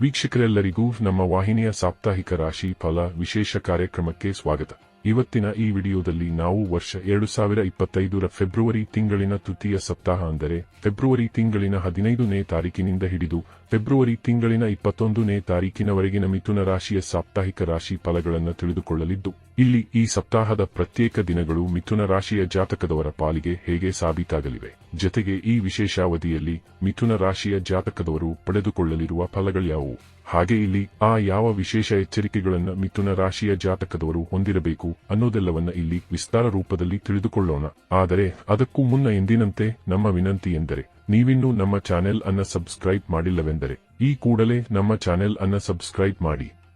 ವೀಕ್ಷಕರೆಲ್ಲರಿಗೂ ನಮ್ಮ ವಾಹಿನಿಯ ಸಾಪ್ತಾಹಿಕ ರಾಶಿ ಫಲ ವಿಶೇಷ ಕಾರ್ಯಕ್ರಮಕ್ಕೆ ಸ್ವಾಗತ. ಇವತ್ತಿನ ಈ ವಿಡಿಯೋದಲ್ಲಿ ನಾವು ವರ್ಷ ಎರಡು ಸಾವಿರ ಇಪ್ಪತ್ತೈದರ ಫೆಬ್ರವರಿ ತಿಂಗಳಿನ ತೃತೀಯ ಸಪ್ತಾಹ ಅಂದರೆ ಫೆಬ್ರವರಿ ತಿಂಗಳಿನ ಹದಿನೈದನೇ ತಾರೀಕಿನಿಂದ ಹಿಡಿದು ಫೆಬ್ರವರಿ ತಿಂಗಳಿನ ಇಪ್ಪತ್ತೊಂದನೇ ತಾರೀಕಿನವರೆಗಿನ ಮಿಥುನ ರಾಶಿಯ ಸಾಪ್ತಾಹಿಕ ರಾಶಿ ಫಲಗಳನ್ನು ತಿಳಿದುಕೊಳ್ಳಲಿದ್ದು ಇಲ್ಲಿ ಈ ಸಪ್ತಾಹದ ಪ್ರತ್ಯೇಕ ದಿನಗಳು ಮಿಥುನ ರಾಶಿಯ ಜಾತಕದವರ ಪಾಲಿಗೆ ಹೇಗೆ ಸಾಬೀತಾಗಲಿವೆ? ಜೊತೆಗೆ ಈ ವಿಶೇಷಾವಧಿಯಲ್ಲಿ ಮಿಥುನ ರಾಶಿಯ ಜಾತಕದವರು ಪಡೆದುಕೊಳ್ಳಲಿರುವ ಫಲಗಳ್ಯಾವುವು ಹಾಗೆ ಇಲ್ಲಿ ಆ ಯಾವ ವಿಶೇಷ ಎಚ್ಚರಿಕೆಗಳನ್ನು ಮಿಥುನ ರಾಶಿಯ ಜಾತಕದವರು ಹೊಂದಿರಬೇಕು ಅನ್ನೋದೆಲ್ಲವನ್ನ ಇಲ್ಲಿ ವಿಸ್ತಾರ ರೂಪದಲ್ಲಿ ತಿಳಿದುಕೊಳ್ಳೋಣ. ಆದರೆ ಅದಕ್ಕೂ ಮುನ್ನ ಎಂದಿನಂತೆ ನಮ್ಮ ವಿನಂತಿ ಎಂದರೆ, ನೀವಿನ್ನೂ ನಮ್ಮ ಚಾನೆಲ್ ಅನ್ನ ಸಬ್ಸ್ಕ್ರೈಬ್ ಮಾಡಿಲ್ಲವೆಂದರೆ, ಈ ಕೂಡಲೇ ನಮ್ಮ ಚಾನೆಲ್ ಅನ್ನ ಸಬ್ಸ್ಕ್ರೈಬ್ ಮಾಡಿ.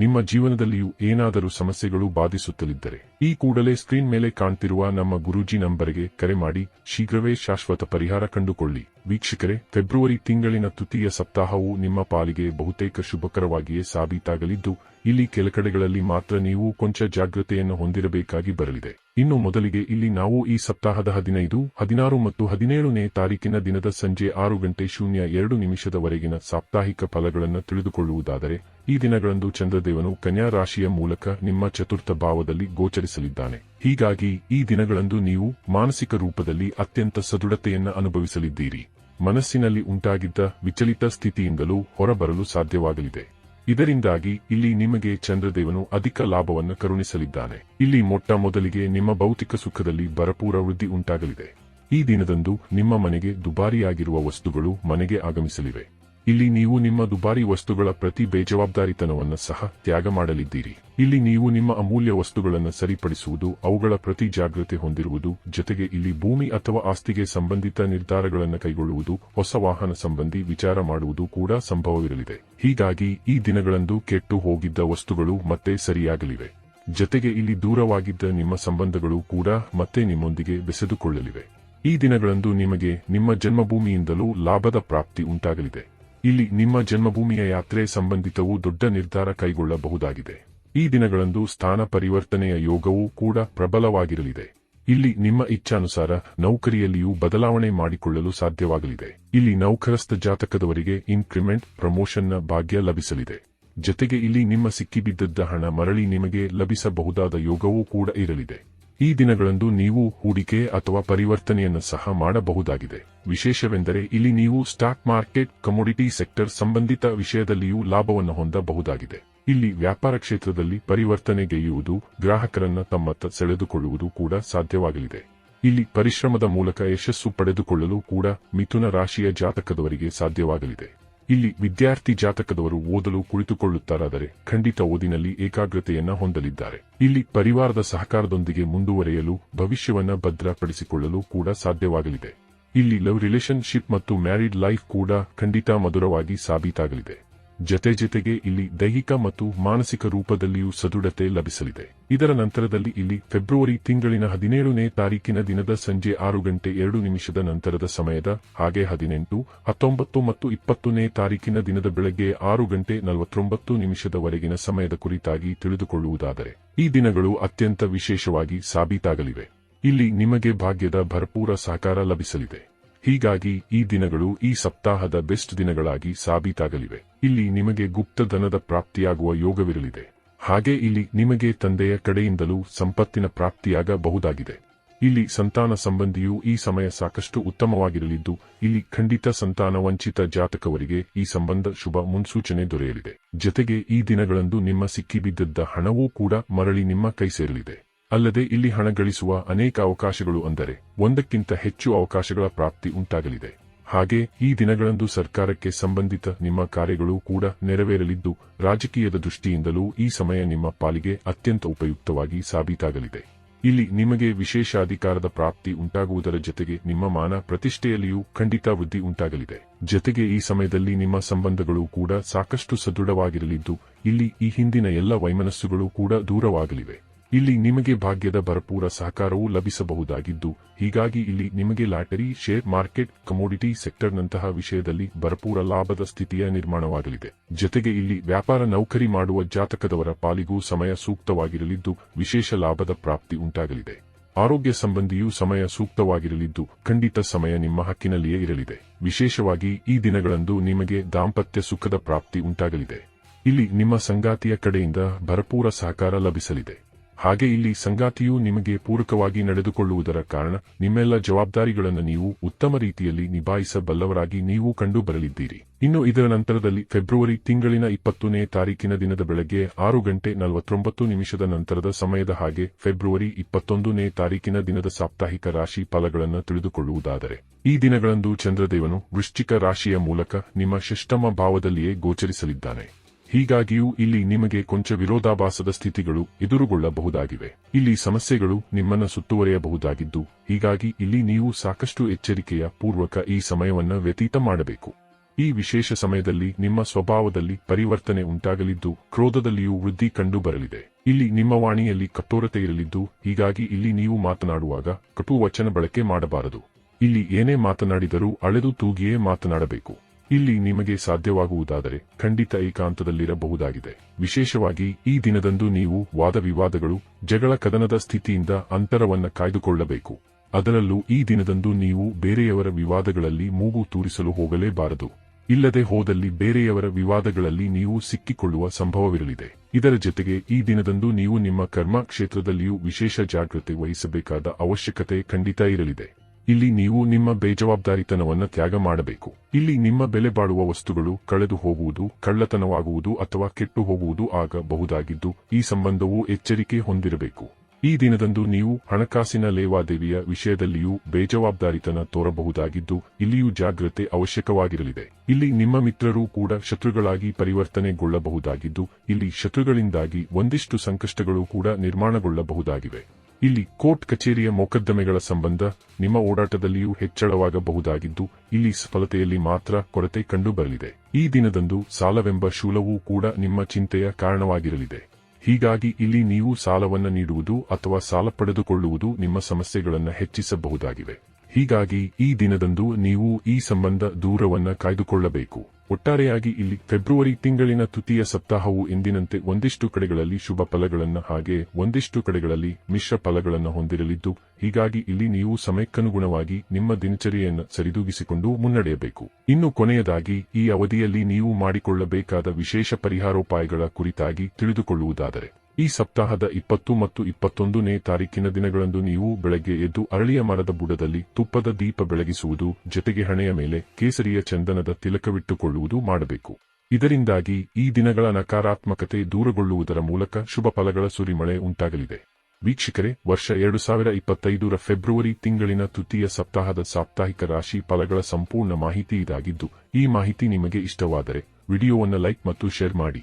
ನಿಮ್ಮ ಜೀವನದಲ್ಲಿಯೂ ಏನಾದರೂ ಸಮಸ್ಯೆಗಳು ಬಾಧಿಸುತ್ತಲಿದ್ದರೆ, ಈ ಕೂಡಲೇ ಸ್ಕ್ರೀನ್ ಮೇಲೆ ಕಾಣ್ತಿರುವ ನಮ್ಮ ಗುರೂಜಿ ನಂಬರ್ಗೆ ಕರೆ ಮಾಡಿ, ಶೀಘ್ರವೇ ಶಾಶ್ವತ ಪರಿಹಾರ ಕಂಡುಕೊಳ್ಳಿ. ವೀಕ್ಷಕರೇ, ಫೆಬ್ರವರಿ ತಿಂಗಳಿನ ತೃತೀಯ ಸಪ್ತಾಹವು ನಿಮ್ಮ ಪಾಲಿಗೆ ಬಹುತೇಕ ಶುಭಕರವಾಗಿಯೇ ಸಾಬೀತಾಗಲಿದ್ದು, ಇಲ್ಲಿ ಕೆಲ ಕಡೆಗಳಲ್ಲಿ ಮಾತ್ರ ನೀವು ಕೊಂಚ ಜಾಗ್ರತೆಯನ್ನು ಹೊಂದಿರಬೇಕಾಗಿ ಬರಲಿದೆ. ಇನ್ನು ಮೊದಲಿಗೆ ಇಲ್ಲಿ ನಾವು ಈ ಸಪ್ತಾಹದ ಹದಿನೈದು, ಹದಿನಾರು ಮತ್ತು ಹದಿನೇಳನೇ ತಾರೀಕಿನ ದಿನದ ಸಂಜೆ ಆರು ಗಂಟೆ ಶೂನ್ಯ ಎರಡು ನಿಮಿಷದವರೆಗಿನ ಸಾಪ್ತಾಹಿಕ ಫಲಗಳನ್ನು ತಿಳಿದುಕೊಳ್ಳುವುದಾದರೆ ಈ ದಿನಗಳಂದು ಚಂದ್ರದೇವನು ಕನ್ಯಾ ರಾಶಿಯ ಮೂಲಕ ನಿಮ್ಮ ಚತುರ್ಥ ಭಾವದಲ್ಲಿ ಗೋಚರಿಸಲಿದ್ದಾನೆ. ಹೀಗಾಗಿ ಈ ದಿನಗಳಂದು ನೀವು ಮಾನಸಿಕ ರೂಪದಲ್ಲಿ ಅತ್ಯಂತ ಸದೃಢತೆಯನ್ನು ಅನುಭವಿಸಲಿದ್ದೀರಿ. ಮನಸ್ಸಿನಲ್ಲಿ ಉಂಟಾಗಿದ್ದ ವಿಚಲಿತ ಸ್ಥಿತಿಯಿಂದಲೂ ಹೊರಬರಲು ಸಾಧ್ಯವಾಗಲಿದೆ. ಇದರಿಂದಾಗಿ ಇಲ್ಲಿ ನಿಮಗೆ ಚಂದ್ರದೇವನು ಅಧಿಕ ಲಾಭವನ್ನು ಕರುಣಿಸಲಿದ್ದಾನೆ. ಇಲ್ಲಿ ಮೊಟ್ಟ ಮೊದಲಿಗೆ ನಿಮ್ಮ ಭೌತಿಕ ಸುಖದಲ್ಲಿ ಭರಪೂರ ವೃದ್ಧಿ ಉಂಟಾಗಲಿದೆ. ಈ ದಿನದಂದು ನಿಮ್ಮ ಮನೆಗೆ ದುಬಾರಿಯಾಗಿರುವ ವಸ್ತುಗಳು ಮನೆಗೆ ಆಗಮಿಸಲಿವೆ. ಇಲ್ಲಿ ನೀವು ನಿಮ್ಮ ದುಬಾರಿ ವಸ್ತುಗಳ ಪ್ರತಿ ಬೇಜವಾಬ್ದಾರಿತನವನ್ನು ಸಹ ತ್ಯಾಗ ಮಾಡಲಿದ್ದೀರಿ. ಇಲ್ಲಿ ನೀವು ನಿಮ್ಮ ಅಮೂಲ್ಯ ವಸ್ತುಗಳನ್ನು ಸರಿಪಡಿಸುವುದು, ಅವುಗಳ ಪ್ರತಿ ಜಾಗ್ರತೆ ಹೊಂದಿರುವುದು, ಜೊತೆಗೆ ಇಲ್ಲಿ ಭೂಮಿ ಅಥವಾ ಆಸ್ತಿಗೆ ಸಂಬಂಧಿತ ನಿರ್ಧಾರಗಳನ್ನು ಕೈಗೊಳ್ಳುವುದು, ಹೊಸ ವಾಹನ ಸಂಬಂಧಿ ವಿಚಾರ ಮಾಡುವುದು ಕೂಡ ಸಂಭವವಿರಲಿದೆ. ಹೀಗಾಗಿ ಈ ದಿನಗಳಂದು ಕೆಟ್ಟು ಹೋಗಿದ್ದ ವಸ್ತುಗಳು ಮತ್ತೆ ಸರಿಯಾಗಲಿವೆ. ಜೊತೆಗೆ ಇಲ್ಲಿ ದೂರವಾಗಿದ್ದ ನಿಮ್ಮ ಸಂಬಂಧಗಳು ಕೂಡ ಮತ್ತೆ ನಿಮ್ಮೊಂದಿಗೆ ಬೆಸೆದುಕೊಳ್ಳಲಿವೆ. ಈ ದಿನಗಳಂದು ನಿಮಗೆ ನಿಮ್ಮ ಜನ್ಮಭೂಮಿಯಿಂದಲೂ ಲಾಭದ ಪ್ರಾಪ್ತಿ ಉಂಟಾಗಲಿದೆ. ಇಲ್ಲಿ ನಿಮ್ಮ ಜನ್ಮಭೂಮಿಯ ಯಾತ್ರೆ ಸಂಬಂಧಿತವು ದೊಡ್ಡ ನಿರ್ಧಾರ ಕೈಗೊಳ್ಳಬಹುದಾಗಿದೆ. ಈ ದಿನಗಳಂದು ಸ್ಥಾನ ಪರಿವರ್ತನೆಯ ಯೋಗವೂ ಕೂಡ ಪ್ರಬಲವಾಗಿರಲಿದೆ. ಇಲ್ಲಿ ನಿಮ್ಮ ಇಚ್ಛಾನುಸಾರ ನೌಕರಿಯಲ್ಲಿಯೂ ಬದಲಾವಣೆ ಮಾಡಿಕೊಳ್ಳಲು ಸಾಧ್ಯವಾಗಲಿದೆ. ಇಲ್ಲಿ ನೌಕರಸ್ಥ ಜಾತಕದವರಿಗೆ ಇನ್ಕ್ರಿಮೆಂಟ್ ಪ್ರಮೋಷನ್ನ ಭಾಗ್ಯ ಲಭಿಸಲಿದೆ. ಜತೆಗೆ ಇಲ್ಲಿ ನಿಮ್ಮ ಸಿಕ್ಕಿಬಿದ್ದದ್ದ ಹಣ ಮರಳಿ ನಿಮಗೆ ಲಭಿಸಬಹುದಾದ ಯೋಗವೂ ಕೂಡ ಇರಲಿದೆ. ಈ ದಿನಗಳಂದು ನೀವು ಹೂಡಿಕೆ ಅಥವಾ ಪರಿವರ್ತನೆಯನ್ನು ಸಹ ಮಾಡಬಹುದಾಗಿದೆ. ವಿಶೇಷವೆಂದರೆ ಇಲ್ಲಿ ನೀವು ಸ್ಟಾಕ್ ಮಾರ್ಕೆಟ್, ಕಮೋಡಿಟಿ ಸೆಕ್ಟರ್ ಸಂಬಂಧಿತ ವಿಷಯದಲ್ಲಿಯೂ ಲಾಭವನ್ನು ಹೊಂದಬಹುದಾಗಿದೆ. ಇಲ್ಲಿ ವ್ಯಾಪಾರ ಕ್ಷೇತ್ರದಲ್ಲಿ ಪರಿವರ್ತನೆಗೆಯುವುದು ಗ್ರಾಹಕರನ್ನು ತಮ್ಮತ್ತ ಸೆಳೆದುಕೊಳ್ಳುವುದು ಕೂಡ ಸಾಧ್ಯವಾಗಲಿದೆ. ಇಲ್ಲಿ ಪರಿಶ್ರಮದ ಮೂಲಕ ಯಶಸ್ಸು ಪಡೆದುಕೊಳ್ಳಲು ಕೂಡ ಮಿಥುನ ರಾಶಿಯ ಜಾತಕದವರಿಗೆ ಸಾಧ್ಯವಾಗಲಿದೆ. ಇಲ್ಲಿ ವಿದ್ಯಾರ್ಥಿ ಜಾತಕದವರು ಓದಲು ಕುಳಿತುಕೊಳ್ಳುತ್ತಾರಾದರೆ ಖಂಡಿತ ಓದಿನಲ್ಲಿ ಏಕಾಗ್ರತೆಯನ್ನ ಹೊಂದಲಿದ್ದಾರೆ. ಇಲ್ಲಿ ಪರಿವಾರದ ಸಹಕಾರದೊಂದಿಗೆ ಮುಂದುವರೆಯಲು, ಭವಿಷ್ಯವನ್ನ ಭದ್ರಪಡಿಸಿಕೊಳ್ಳಲು ಕೂಡ ಸಾಧ್ಯವಾಗಲಿದೆ. ಇಲ್ಲಿ ಲವ್ ರಿಲೇಶನ್ಶಿಪ್ ಮತ್ತು ಮ್ಯಾರಿಡ್ ಲೈಫ್ ಕೂಡ ಖಂಡಿತ ಮಧುರವಾಗಿ ಸಾಬೀತಾಗಲಿದೆ. ಜತೆ ಜತೆಗೆ ಇಲ್ಲಿ ದೈಹಿಕ ಮತ್ತು ಮಾನಸಿಕ ರೂಪದಲ್ಲಿಯೂ ಸದೃಢತೆ ಲಭಿಸಲಿದೆ. ಇದರ ನಂತರದಲ್ಲಿ ಇಲ್ಲಿ ಫೆಬ್ರವರಿ ತಿಂಗಳಿನ ಹದಿನೇಳನೇ ತಾರೀಕಿನ ದಿನದ ಸಂಜೆ ಆರು ಗಂಟೆ ಎರಡು ನಿಮಿಷದ ನಂತರದ ಸಮಯದ ಹಾಗೆ ಹದಿನೆಂಟು, ಹತ್ತೊಂಬತ್ತು ಮತ್ತು ಇಪ್ಪತ್ತನೇ ತಾರೀಕಿನ ದಿನದ ಬೆಳಗ್ಗೆ ಆರು ಗಂಟೆ ನಲವತ್ತೊಂಬತ್ತು ನಿಮಿಷದವರೆಗಿನ ಸಮಯದ ಕುರಿತಾಗಿ ತಿಳಿದುಕೊಳ್ಳುವುದಾದರೆ, ಈ ದಿನಗಳು ಅತ್ಯಂತ ವಿಶೇಷವಾಗಿ ಸಾಬೀತಾಗಲಿವೆ. ಇಲ್ಲಿ ನಿಮಗೆ ಭಾಗ್ಯದ ಭರಪೂರ ಸಹಕಾರ ಲಭಿಸಲಿದೆ. ಹೀಗಾಗಿ ಈ ದಿನಗಳು ಈ ಸಪ್ತಾಹದ ಬೆಸ್ಟ್ ದಿನಗಳಾಗಿ ಸಾಬೀತಾಗಲಿವೆ. ಇಲ್ಲಿ ನಿಮಗೆ ಗುಪ್ತಧನದ ಪ್ರಾಪ್ತಿಯಾಗುವ ಯೋಗವಿರಲಿದೆ. ಹಾಗೆ ಇಲ್ಲಿ ನಿಮಗೆ ತಂದೆಯ ಕಡೆಯಿಂದಲೂ ಸಂಪತ್ತಿನ ಪ್ರಾಪ್ತಿಯಾಗಬಹುದಾಗಿದೆ. ಇಲ್ಲಿ ಸಂತಾನ ಸಂಬಂಧಿಯು ಈ ಸಮಯ ಸಾಕಷ್ಟು ಉತ್ತಮವಾಗಿರಲಿದ್ದು, ಇಲ್ಲಿ ಖಂಡಿತ ಸಂತಾನ ವಂಚಿತ ಜಾತಕವರಿಗೆ ಈ ಸಂಬಂಧ ಶುಭ ಮುನ್ಸೂಚನೆ ದೊರೆಯಲಿದೆ. ಜೊತೆಗೆ ಈ ದಿನಗಳಂದು ನಿಮ್ಮ ಸಿಕ್ಕಿಬಿದ್ದದ್ದ ಹಣವೂ ಕೂಡ ಮರಳಿ ನಿಮ್ಮ ಕೈ ಸೇರಲಿದೆ ಅಲ್ಲದೆ ಇಲ್ಲಿ ಹಣ ಗಳಿಸುವ ಅನೇಕ ಅವಕಾಶಗಳು ಅಂದರೆ ಒಂದಕ್ಕಿಂತ ಹೆಚ್ಚು ಅವಕಾಶಗಳ ಪ್ರಾಪ್ತಿ ಉಂಟಾಗಲಿದೆ. ಹಾಗೆ ಈ ದಿನಗಳಂದು ಸರ್ಕಾರಕ್ಕೆ ಸಂಬಂಧಿತ ನಿಮ್ಮ ಕಾರ್ಯಗಳು ಕೂಡ ನೆರವೇರಲಿದ್ದು ರಾಜಕೀಯದ ದೃಷ್ಟಿಯಿಂದಲೂ ಈ ಸಮಯ ನಿಮ್ಮ ಪಾಲಿಗೆ ಅತ್ಯಂತ ಉಪಯುಕ್ತವಾಗಿ ಸಾಬೀತಾಗಲಿದೆ. ಇಲ್ಲಿ ನಿಮಗೆ ವಿಶೇಷ ಅಧಿಕಾರದ ಪ್ರಾಪ್ತಿ ಉಂಟಾಗುವುದರ ಜೊತೆಗೆ ನಿಮ್ಮ ಮಾನ ಪ್ರತಿಷ್ಠೆಯಲ್ಲಿಯೂ ಖಂಡಿತ ವೃದ್ಧಿ ಉಂಟಾಗಲಿದೆ. ಜೊತೆಗೆ ಈ ಸಮಯದಲ್ಲಿ ನಿಮ್ಮ ಸಂಬಂಧಗಳು ಕೂಡ ಸಾಕಷ್ಟು ಸದೃಢವಾಗಿರಲಿದ್ದು ಇಲ್ಲಿ ಈ ಹಿಂದಿನ ಎಲ್ಲ ವೈಮನಸ್ಸುಗಳು ಕೂಡ ದೂರವಾಗಲಿವೆ. ಇಲ್ಲಿ ನಿಮಗೆ ಭಾಗ್ಯದ ಭರಪೂರ ಸಹಕಾರವೂ ಲಭಿಸಬಹುದಾಗಿದ್ದು, ಹೀಗಾಗಿ ಇಲ್ಲಿ ನಿಮಗೆ ಲಾಟರಿ, ಶೇರ್ ಮಾರ್ಕೆಟ್ ಕಮೋಡಿಟಿ ಸೆಕ್ಟರ್ನಂತಹ ವಿಷಯದಲ್ಲಿ ಭರಪೂರ ಲಾಭದ ಸ್ಥಿತಿಯ ನಿರ್ಮಾಣವಾಗಲಿದೆ. ಜೊತೆಗೆ ಇಲ್ಲಿ ವ್ಯಾಪಾರ ನೌಕರಿ ಮಾಡುವ ಜಾತಕದವರ ಪಾಲಿಗೂ ಸಮಯ ಸೂಕ್ತವಾಗಿರಲಿದ್ದು, ವಿಶೇಷ ಲಾಭದ ಪ್ರಾಪ್ತಿ ಉಂಟಾಗಲಿದೆ. ಆರೋಗ್ಯ ಸಂಬಂಧಿಯೂ ಸಮಯ ಸೂಕ್ತವಾಗಿರಲಿದ್ದು, ಖಂಡಿತ ಸಮಯ ನಿಮ್ಮ ಹಕ್ಕಿನಲ್ಲಿಯೇ ಇರಲಿದೆ. ವಿಶೇಷವಾಗಿ ಈ ದಿನಗಳಂದು ನಿಮಗೆ ದಾಂಪತ್ಯ ಸುಖದ ಪ್ರಾಪ್ತಿ ಉಂಟಾಗಲಿದೆ. ಇಲ್ಲಿ ನಿಮ್ಮ ಸಂಗಾತಿಯ ಕಡೆಯಿಂದ ಭರಪೂರ ಸಹಕಾರ ಲಭಿಸಲಿದೆ. ಹಾಗೆ ಇಲ್ಲಿ ಸಂಗಾತಿಯು ನಿಮಗೆ ಪೂರಕವಾಗಿ ನಡೆದುಕೊಳ್ಳುವುದರ ಕಾರಣ ನಿಮ್ಮೆಲ್ಲ ಜವಾಬ್ದಾರಿಗಳನ್ನು ನೀವು ಉತ್ತಮ ರೀತಿಯಲ್ಲಿ ನಿಭಾಯಿಸಬಲ್ಲವರಾಗಿ ನೀವು ಕಂಡು ಬರಲಿದ್ದೀರಿ ಇನ್ನು ಇದರ ನಂತರದಲ್ಲಿ ಫೆಬ್ರವರಿ ತಿಂಗಳಿನ ಇಪ್ಪತ್ತನೇ ತಾರೀಕಿನ ದಿನದ ಬೆಳಗ್ಗೆ ಆರು ಗಂಟೆ ನಲವತ್ತೊಂಬತ್ತು ನಿಮಿಷದ ನಂತರದ ಸಮಯದ ಹಾಗೆ ಫೆಬ್ರವರಿ ಇಪ್ಪತ್ತೊಂದನೇ ತಾರೀಕಿನ ದಿನದ ಸಾಪ್ತಾಹಿಕ ರಾಶಿ ಫಲಗಳನ್ನು ತಿಳಿದುಕೊಳ್ಳುವುದಾದರೆ. ಈ ದಿನಗಳಂದು ಚಂದ್ರದೇವನು ವೃಶ್ಚಿಕ ರಾಶಿಯ ಮೂಲಕ ನಿಮ್ಮ ಶಿಷ್ಟಮ ಭಾವದಲ್ಲಿಯೇ ಗೋಚರಿಸಲಿದ್ದಾನೆ. ಹೀಗಾಗಿಯೂ ಇಲ್ಲಿ ನಿಮಗೆ ಕೊಂಚ ವಿರೋಧಾಭಾಸದ ಸ್ಥಿತಿಗಳು ಎದುರುಗೊಳ್ಳಬಹುದಾಗಿವೆ. ಇಲ್ಲಿ ಸಮಸ್ಯೆಗಳು ನಿಮ್ಮನ್ನು ಸುತ್ತುವರಿಯಬಹುದಾಗಿದ್ದು, ಹೀಗಾಗಿ ಇಲ್ಲಿ ನೀವು ಸಾಕಷ್ಟು ಎಚ್ಚರಿಕೆಯ ಪೂರ್ವಕ ಈ ಸಮಯವನ್ನು ವ್ಯತೀತ ಮಾಡಬೇಕು. ಈ ವಿಶೇಷ ಸಮಯದಲ್ಲಿ ನಿಮ್ಮ ಸ್ವಭಾವದಲ್ಲಿ ಪರಿವರ್ತನೆ ಉಂಟಾಗಲಿದ್ದು, ಕ್ರೋಧದಲ್ಲಿಯೂ ವೃದ್ಧಿ ಕಂಡುಬರಲಿದೆ. ಇಲ್ಲಿ ನಿಮ್ಮ ವಾಣಿಯಲ್ಲಿ ಕಠೋರತೆ ಇರಲಿದ್ದು, ಹೀಗಾಗಿ ಇಲ್ಲಿ ನೀವು ಮಾತನಾಡುವಾಗ ಕಟು ವಚನ ಬಳಕೆ ಮಾಡಬಾರದು. ಇಲ್ಲಿ ಏನೇ ಮಾತನಾಡಿದರೂ ಅಳೆದು ತೂಗಿಯೇ ಮಾತನಾಡಬೇಕು. ಇಲ್ಲಿ ನಿಮಗೆ ಸಾಧ್ಯವಾಗುವುದಾದರೆ ಖಂಡಿತ ಏಕಾಂತದಲ್ಲಿರಬಹುದಾಗಿದೆ. ವಿಶೇಷವಾಗಿ ಈ ದಿನದಂದು ನೀವು ವಾದವಿವಾದಗಳು, ಜಗಳ ಕದನದ ಸ್ಥಿತಿಯಿಂದ ಅಂತರವನ್ನ ಕಾಯ್ದುಕೊಳ್ಳಬೇಕು. ಅದರಲ್ಲೂ ಈ ದಿನದಂದು ನೀವು ಬೇರೆಯವರ ವಿವಾದಗಳಲ್ಲಿ ಮೂಗು ತೂರಿಸಲು ಹೋಗಲೇಬಾರದು. ಇಲ್ಲದೆ ಹೋದಲ್ಲಿ ಬೇರೆಯವರ ವಿವಾದಗಳಲ್ಲಿ ನೀವು ಸಿಕ್ಕಿಕೊಳ್ಳುವ ಸಂಭವವಿರಲಿದೆ. ಇದರ ಜೊತೆಗೆ ಈ ದಿನದಂದು ನೀವು ನಿಮ್ಮ ಕರ್ಮ ಕ್ಷೇತ್ರದಲ್ಲಿಯೂ ವಿಶೇಷ ಜಾಗ್ರತೆ ವಹಿಸಬೇಕಾದ ಅವಶ್ಯಕತೆ ಖಂಡಿತ ಇರಲಿದೆ. ಇಲ್ಲಿ ನೀವು ನಿಮ್ಮ ಬೇಜವಾಬ್ದಾರಿತನವನ್ನು ತ್ಯಾಗ ಮಾಡಬೇಕು. ಇಲ್ಲಿ ನಿಮ್ಮ ಬೆಲೆ ಬಾಳುವ ವಸ್ತುಗಳು ಕಳೆದು ಹೋಗುವುದು, ಕಳ್ಳತನವಾಗುವುದು ಅಥವಾ ಕೆಟ್ಟು ಹೋಗುವುದು ಆಗಬಹುದಾಗಿದ್ದು, ಈ ಸಂಬಂಧವು ಎಚ್ಚರಿಕೆ ಹೊಂದಿರಬೇಕು. ಈ ದಿನದಂದು ನೀವು ಹಣಕಾಸಿನ ಲೇವಾದೇವಿಯ ವಿಷಯದಲ್ಲಿಯೂ ಬೇಜವಾಬ್ದಾರಿತನ ತೋರಬಹುದಾಗಿದ್ದು, ಇಲ್ಲಿಯೂ ಜಾಗ್ರತೆ ಅವಶ್ಯಕವಾಗಿರಲಿದೆ. ಇಲ್ಲಿ ನಿಮ್ಮ ಮಿತ್ರರು ಕೂಡ ಶತ್ರುಗಳಾಗಿ ಪರಿವರ್ತನೆಗೊಳ್ಳಬಹುದಾಗಿದ್ದು, ಇಲ್ಲಿ ಶತ್ರುಗಳಿಂದಾಗಿ ಒಂದಿಷ್ಟು ಸಂಕಷ್ಟಗಳು ಕೂಡ ನಿರ್ಮಾಣಗೊಳ್ಳಬಹುದಾಗಿವೆ. ಇಲ್ಲಿ ಕೋರ್ಟ್ ಕಚೇರಿಯ ಮೊಕದ್ದಮೆಗಳ ಸಂಬಂಧ ನಿಮ್ಮ ಓಡಾಟದಲ್ಲಿಯೂ ಹೆಚ್ಚಳವಾಗಬಹುದಾಗಿದ್ದು, ಇಲ್ಲಿ ಸಫಲತೆಯಲ್ಲಿ ಮಾತ್ರ ಕೊರತೆ ಕಂಡುಬರಲಿದೆ. ಈ ದಿನದಂದು ಸಾಲವೆಂಬ ಶೂಲವೂ ಕೂಡ ನಿಮ್ಮ ಚಿಂತೆಯ ಕಾರಣವಾಗಿರಲಿದೆ. ಹೀಗಾಗಿ ಇಲ್ಲಿ ನೀವು ಸಾಲವನ್ನು ನೀಡುವುದು ಅಥವಾ ಸಾಲ ಪಡೆದುಕೊಳ್ಳುವುದು ನಿಮ್ಮ ಸಮಸ್ಯೆಗಳನ್ನು ಹೆಚ್ಚಿಸಬಹುದಾಗಿವೆ ಹೀಗಾಗಿ ಈ ದಿನದಂದು ನೀವು ಈ ಸಂಬಂಧ ದೂರವನ್ನ ಕಾಯ್ದುಕೊಳ್ಳಬೇಕು. ಒಟ್ಟಾರೆಯಾಗಿ ಇಲ್ಲಿ ಫೆಬ್ರವರಿ ತಿಂಗಳಿನ ತೃತೀಯ ಸಪ್ತಾಹವು ಎಂದಿನಂತೆ ಒಂದಿಷ್ಟು ಕಡೆಗಳಲ್ಲಿ ಶುಭ ಫಲಗಳನ್ನು ಹಾಗೆ ಒಂದಿಷ್ಟು ಕಡೆಗಳಲ್ಲಿ ಮಿಶ್ರ ಫಲಗಳನ್ನು ಹೊಂದಿರಲಿದ್ದು, ಹೀಗಾಗಿ ಇಲ್ಲಿ ನೀವು ಸಮಯಕ್ಕನುಗುಣವಾಗಿ ನಿಮ್ಮ ದಿನಚರಿಯನ್ನು ಸರಿದೂಗಿಸಿಕೊಂಡು ಮುನ್ನಡೆಯಬೇಕು. ಇನ್ನು ಕೊನೆಯದಾಗಿ, ಈ ಅವಧಿಯಲ್ಲಿ ನೀವು ಮಾಡಿಕೊಳ್ಳಬೇಕಾದ ವಿಶೇಷ ಪರಿಹಾರೋಪಾಯಗಳ ಕುರಿತಾಗಿ ತಿಳಿದುಕೊಳ್ಳುವುದಾದರೆ. ಈ ಸಪ್ತಾಹದ ಇಪ್ಪತ್ತು ಮತ್ತು ಇಪ್ಪತ್ತೊಂದನೇ ತಾರೀಕಿನ ದಿನಗಳಂದು ನೀವು ಬೆಳಗ್ಗೆ ಎದ್ದು ಅರಳಿಯ ಮರದ ಬುಡದಲ್ಲಿ ತುಪ್ಪದ ದೀಪ ಬೆಳಗಿಸುವುದು, ಜೊತೆಗೆ ಹಣೆಯ ಮೇಲೆ ಕೇಸರಿಯ ಚಂದನದ ತಿಲಕವಿಟ್ಟುಕೊಳ್ಳುವುದು ಮಾಡಬೇಕು. ಇದರಿಂದಾಗಿ ಈ ದಿನಗಳ ನಕಾರಾತ್ಮಕತೆ ದೂರಗೊಳ್ಳುವುದರ ಮೂಲಕ ಶುಭ ಫಲಗಳ ಸುರಿಮಳೆ ಉಂಟಾಗಲಿದೆ. ವೀಕ್ಷಕರೇ, ವರ್ಷ ಎರಡು ಸಾವಿರ ಇಪ್ಪತ್ತೈದರ ಫೆಬ್ರವರಿ ತಿಂಗಳಿನ ತೃತೀಯ ಸಪ್ತಾಹದ ಸಾಪ್ತಾಹಿಕ ರಾಶಿ ಫಲಗಳ ಸಂಪೂರ್ಣ ಮಾಹಿತಿ ಇದಾಗಿದ್ದು, ಈ ಮಾಹಿತಿ ನಿಮಗೆ ಇಷ್ಟವಾದರೆ ವಿಡಿಯೋವನ್ನು ಲೈಕ್ ಮತ್ತು ಶೇರ್ ಮಾಡಿ.